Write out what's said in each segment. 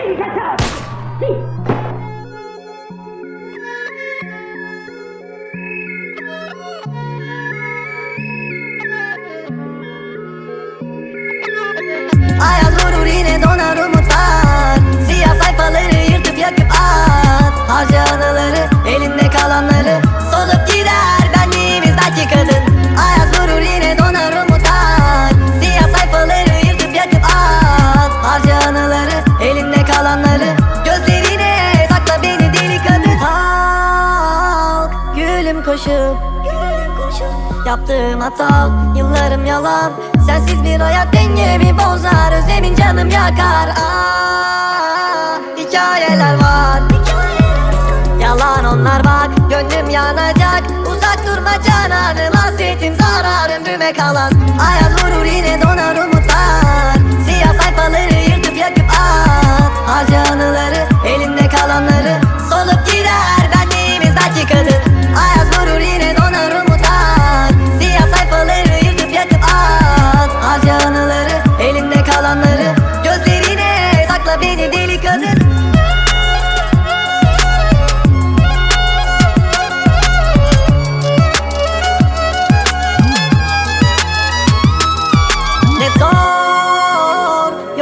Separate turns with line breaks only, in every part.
Ayaz koşup Yaptığım hata yıllarım yalan. Sensiz bir hayat dengemi bozar Özlemin canım yakar. Aa, Hikayeler var. Yalan onlar bak Gönlüm yanacak. Uzak durma cananım Hasretim zararım büme kalan Ayaz vurur yine donar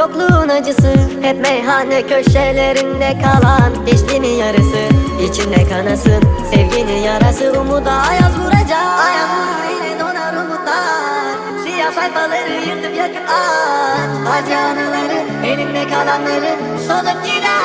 yokluğun acısı Hep meyhane köşelerinde kalan Geçtiğinin yarısı. İçinde kanasın Sevginin yarası. Umuda ayaz vuracak. Ayaz yine donar umutlar. Siyah sayfaları yırtıp yakıp at. Acı anıları elimde kalanları Solup gider